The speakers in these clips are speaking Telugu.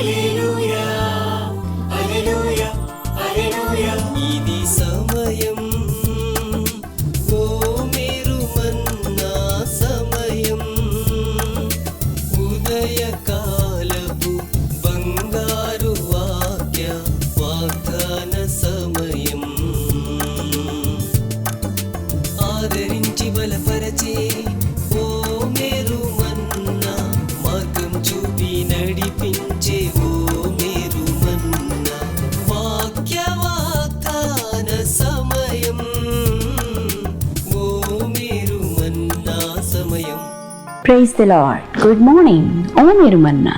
ఇది praise the Lord good morning ஓம் இருமன்னா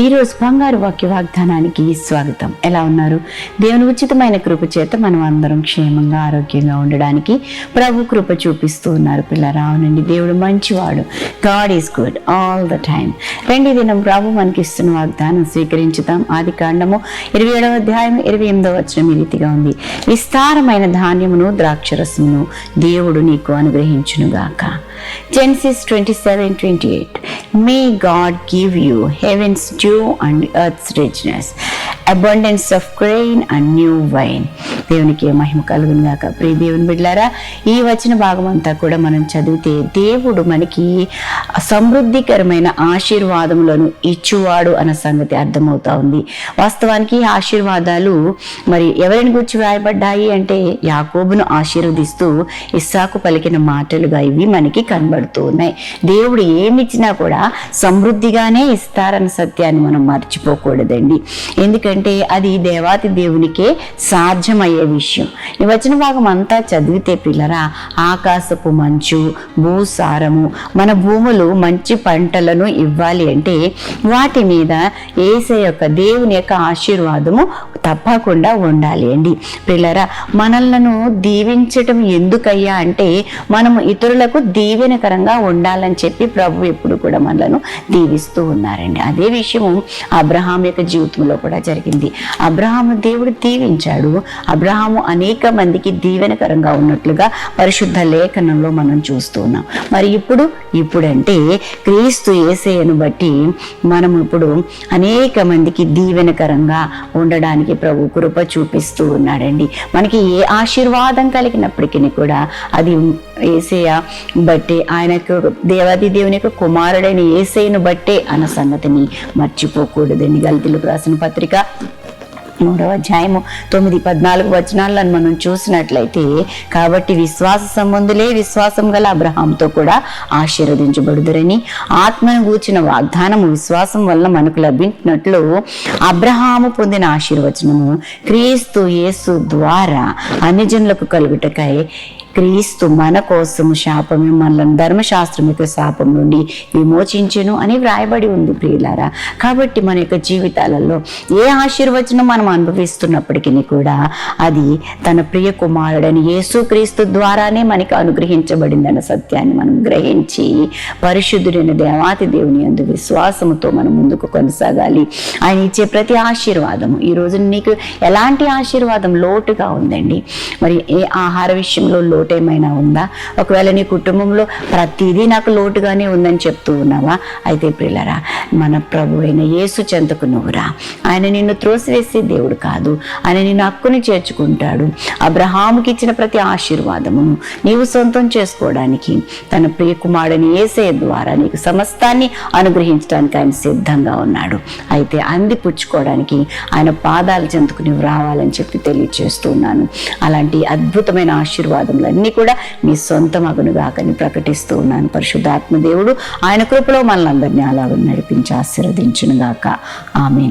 ఈరోజు బంగారు వాక్య వాగ్దానానికి స్వాగతం. ఎలా ఉన్నారు? దేవుని ఉచితమైన కృప చేత మనం అందరం క్షేమంగా ఆరోగ్యంగా ఉండడానికి ప్రభు కృప చూపిస్తూ ఉన్నారు పిల్లరా. అవునండి దేవుడు మంచివాడు. God is good all the time రెండు దినం ప్రభు మనకి ఇస్తున్న వాగ్దానం స్వీకరించుతాం ఆది కాండము ఇరవై ఏడవ అధ్యాయం ఇరవై ఎనిమిదవ వచనం ఈ రీతిగా ఉంది. విస్తారమైన ధాన్యమును ద్రాక్షరసమును దేవుడు నీకు అనుగ్రహించునుగాక. Genesis twenty seven twenty eight may God give you heavens dew and earth's richness. Abundance of grain and new wine దేవునికి మహిమ కలుగును గాక. ప్రియ దేవుని బిడ్డారా ఈ వచ్చిన భాగం అంతా కూడా మనం చదివితే దేవుడు మనకి సమృద్ధికరమైన ఆశీర్వాదములను ఇచ్చువాడు అన్న సంగతి అర్థమవుతా ఉంది. వాస్తవానికి ఆశీర్వాదాలు మరి ఎవరిని గురించి వ్రాయబడ్డాయి అంటే యాకోబును ఆశీర్వదిస్తూ ఇస్సాకు పలికిన మాటలుగా ఇవి మనకి కనబడుతూ ఉన్నాయి. దేవుడు ఏమిచ్చినా కూడా సమృద్ధిగానే ఇస్తారన్న సత్యాన్ని మనం మర్చిపోకూడదండి. ఎందుకంటే అది దేవాతి దేవునికే సాధ్యమయ్యే విషయం. ఈ వచన భాగం అంతా చదివితే పిల్లరా ఆకాశపు మంచు భూసారము మన భూములు మంచి పంటలను ఇవ్వాలి అంటే వాటి మీద ఏసే యొక్క దేవుని యొక్క ఆశీర్వాదము తప్పకుండా ఉండాలి అండి. పిల్లరా మనలను దీవించటం ఎందుకయ్యా అంటే మనము ఇతరులకు దీవెనకరంగా ఉండాలని చెప్పి ప్రభు ఎప్పుడు కూడా మనలను దీవిస్తూ ఉన్నారండి. అదే విషయము అబ్రహాం యొక్క జీవితంలో కూడా జరిగింది. అబ్రహాము దేవుడు దీవించాడు. అబ్రహాము అనేక మందికి దీవెనకరంగా ఉన్నట్లుగా పరిశుద్ధ లేఖనంలో మనం చూస్తున్నాం. మరి ఇప్పుడు ఇప్పుడంటే క్రీస్తు ఏసేయను బట్టి మనం ఇప్పుడు అనేక మందికి దీవెనకరంగా ఉండడానికి ప్రభు కృప చూపిస్తూ ఉన్నాడండి. మనకి ఏ ఆశీర్వాదం కలిగినప్పటికీ కూడా అది ఏసయ బట్టే ఆయనకు దేవాది దేవుని యొక్క కుమారుడైన ఏసైను బట్టే అన్న సంగతిని మర్చిపోకూడదని గలితులకు రాసిన పత్రిక మూడవ అధ్యాయము తొమ్మిది పద్నాలుగు వచనాలను మనం చూసినట్లయితే కాబట్టి విశ్వాస సంబంధులే విశ్వాసం గల అబ్రహాంతో కూడా ఆశీర్వదించబడుదురని ఆత్మను గూర్చిన వాగ్దానము విశ్వాసం వల్ల మనకు లభించినట్లు అబ్రహాము పొందిన ఆశీర్వచనము క్రీస్తు యేసు ద్వారా అన్యజనులకు కలుగుటకై క్రీస్తు మన కోసము శాపమే మనల్ని ధర్మశాస్త్రం యొక్క శాపం నుండి విమోచించును అని వ్రాయబడి ఉంది ప్రియులారా. కాబట్టి మన యొక్క జీవితాలలో ఏ ఆశీర్వచనం మనం అనుభవిస్తున్నప్పటికీ కూడా అది తన ప్రియ కుమారుడని యేసుక్రీస్తు ద్వారానే మనకి అనుగ్రహించబడిందన్న సత్యాన్ని మనం గ్రహించి పరిశుద్ధుడైన దేవాతి దేవుని అందు విశ్వాసముతో మనం ముందుకు కొనసాగాలి. ఆయన ఇచ్చే ప్రతి ఆశీర్వాదము. ఈ నీకు ఎలాంటి ఆశీర్వాదం లోటుగా ఉందండి? మరి ఏ ఆహార విషయంలో లోటు ఏమైనా ఉందా? ఒకవేళ నీ కుటుంబంలో ప్రతిదీ నాకు లోటుగానే ఉందని చెప్తూ ఉన్నావా? అయితే ప్రిల్లరా మన ప్రభు అయిన యేసు చెంతకు నువ్వురా. ఆయన నిన్ను త్రోసివేసే దేవుడు కాదు. ఆయన నిన్ను హక్కుని చేర్చుకుంటాడు. అబ్రహాముకి ఇచ్చిన ప్రతి ఆశీర్వాదమును నీవు సొంతం చేసుకోవడానికి తన ప్రియ కుమారుని ఏసే ద్వారా నీకు సమస్తాన్ని అనుగ్రహించడానికి ఆయన సిద్ధంగా ఉన్నాడు. అయితే అంది పుచ్చుకోవడానికి ఆయన పాదాల చెందుకు నువ్వు రావాలని చెప్పి తెలియచేస్తున్నాను అలాంటి అద్భుతమైన ఇవన్నీ కూడా మీ సొంత మగునుగాకని ప్రకటిస్తూ ఉన్నాను. పరిశుద్ధాత్మ దేవుడు ఆయన కృపలో మనల్ని అందరినీ అలాగ నడిపించి ఆశీర్వదించునుగాక. ఆమె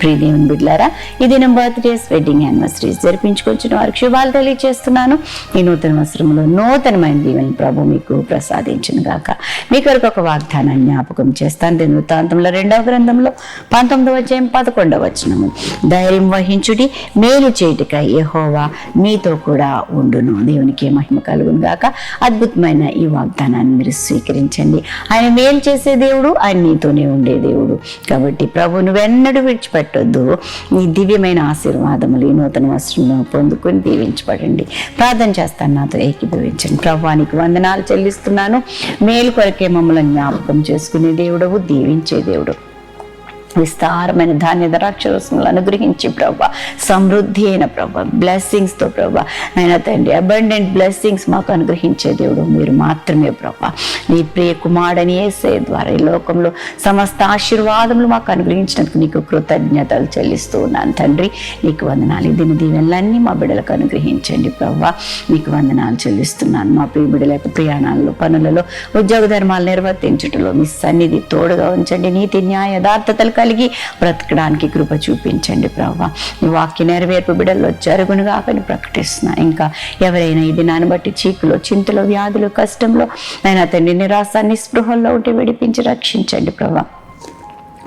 ప్రియదేవుని బిడ్లారా ఈ దినం బర్త్డేస్ వెడ్డింగ్ యానివర్సరీస్ జరిపించుకొచ్చిన వారికి శుభాలు తెలియజేస్తున్నాను ఈ నూతన వస్త్రంలో నూతనమైన దీవెని ప్రభు మీకు ప్రసాదించిన గాక. మీ కొరకు ఒక వాగ్దానాన్ని జ్ఞాపకం చేస్తాను. దీని వృత్తాంతంలో రెండవ గ్రంథంలో పంతొమ్మిదవ అధ్యాయం పదకొండవ వచనము. ధైర్యం వహించుడి మేలు చేయుటకై యహోవా మీతో కూడా ఉండును. దేవునికి మహిమ కలుగును గాక. అద్భుతమైన ఈ వాగ్దానాన్ని మీరు స్వీకరించండి. ఆయన మేలు చేసే దేవుడు ఆయన నీతోనే ఉండే దేవుడు. కాబట్టి ప్రభు నువ్వెన్నడూ పట్టొద్దు. ఈ దివ్యమైన ఆశీర్వాదములు ఈ నూతన వస్త్రంలో పొందుకొని దీవించబడండి. ప్రార్థన చేస్తాను నాతో ఏకీభవించండి. ప్రభానికి వందనాలు చెల్లిస్తున్నాను. మేలు కొరకే మమ్మల్ని జ్ఞాపకం చేసుకునే దేవుడవు దీవించే దేవుడు. విస్తారమైన ధాన్య ద్రాక్షరసములు అనుగ్రహించి ప్రభా. సమృద్ధి అయిన ప్రభా. బ్లెస్సింగ్స్తో ప్రభా. ఆయన తండ్రి అబండెంట్ బ్లెస్సింగ్స్ మాకు అనుగ్రహించే దేవుడు మీరు మాత్రమే ప్రభా. నీ ప్రియ కుమారుడని ఏసే ద్వారా ఈ లోకంలో సమస్త ఆశీర్వాదములు మాకు అనుగ్రహించినందుకు నీకు కృతజ్ఞతలు చెల్లిస్తూ ఉన్నాను తండ్రి. నీకు వందనాలు. దీని దీవెనలన్నీ మా బిడ్డలకు అనుగ్రహించండి ప్రభా. నీకు వందనాలు చెల్లిస్తున్నాను. మా ప్రియ బిడ్డల యొక్క ప్రయాణాల్లో పనులలో ఉద్యోగ ధర్మాలు నిర్వర్తించుటలో మీ సన్నిధి తోడుగా ఉంచండి. నీతి న్యాయ యథార్థతలు కలిగి బ్రతకడానికి కృప చూపించండి ప్రభా. నీ వాక్య నెరవేర్పు బిడల్లో జరుగునుగా అని ప్రకటిస్తున్నా ఇంకా ఎవరైనా ఈ దినాన్ని బట్టి చీకులో చింతలో వ్యాధులు కష్టంలో నేను అతన్ని నిరాశ నిస్పృహల్లో ఉంటే విడిపించి రక్షించండి ప్రభా.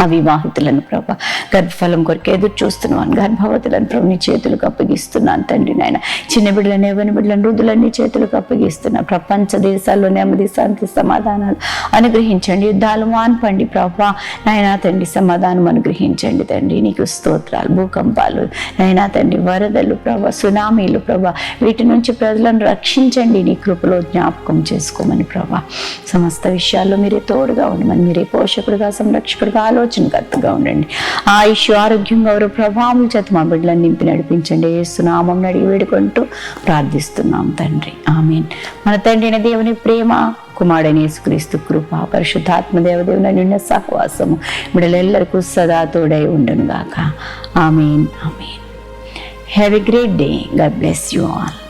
అవివాహితులను ప్రభా. గర్భఫలం కొరకు ఎదురు చూస్తున్నాను గర్భవతులను ప్రభు నీ చేతులకు అప్పగిస్తున్నాను తండ్రి నాయన. చిన్న బిడ్డలను ఎవరి బిడ్డలను వృద్ధులన్నీ చేతులకు అప్పగిస్తున్నా ప్రపంచ దేశాల్లో నెమ్మది శాంతి సమాధానాలు అనుగ్రహించండి. యుద్ధాలు మాన్పండి ప్రభా. నాయనా తండ్రి సమాధానం అనుగ్రహించండి తండ్రి. నీకు స్తోత్రాలు భూకంపాలు నాయనా తండ్రి వరదలు ప్రభా సునామీలు ప్రభా. వీటి నుంచి ప్రజలను రక్షించండి. నీ కృపలో జ్ఞాపకం చేసుకోమని ప్రభా. సమస్త విషయాల్లో మీరే తోడుగా ఉండమని మీరే పోషకుడుగా సంరక్షకుడుగా ఆలోచనకర్తగా ఉండండి. ఆయుష్ ఆరోగ్యం గౌరవ ప్రభావం చేత మా బిడ్డలను నింపి నడిపించండి. ఏసునామం అడిగి వేడుకుంటూ ప్రార్థిస్తున్నాం తండ్రి. ఆమెన్. మన తండ్రి అయిన దేవుని ప్రేమ కుమారుడైన యేసుక్రీస్తు కృప పరిశుద్ధాత్మ దేవదేవుని నిన్న సహవాసము బిడ్డలెల్లరికూ సదా తోడై ఉండును గాక amen. Amen. Have a great day God bless you all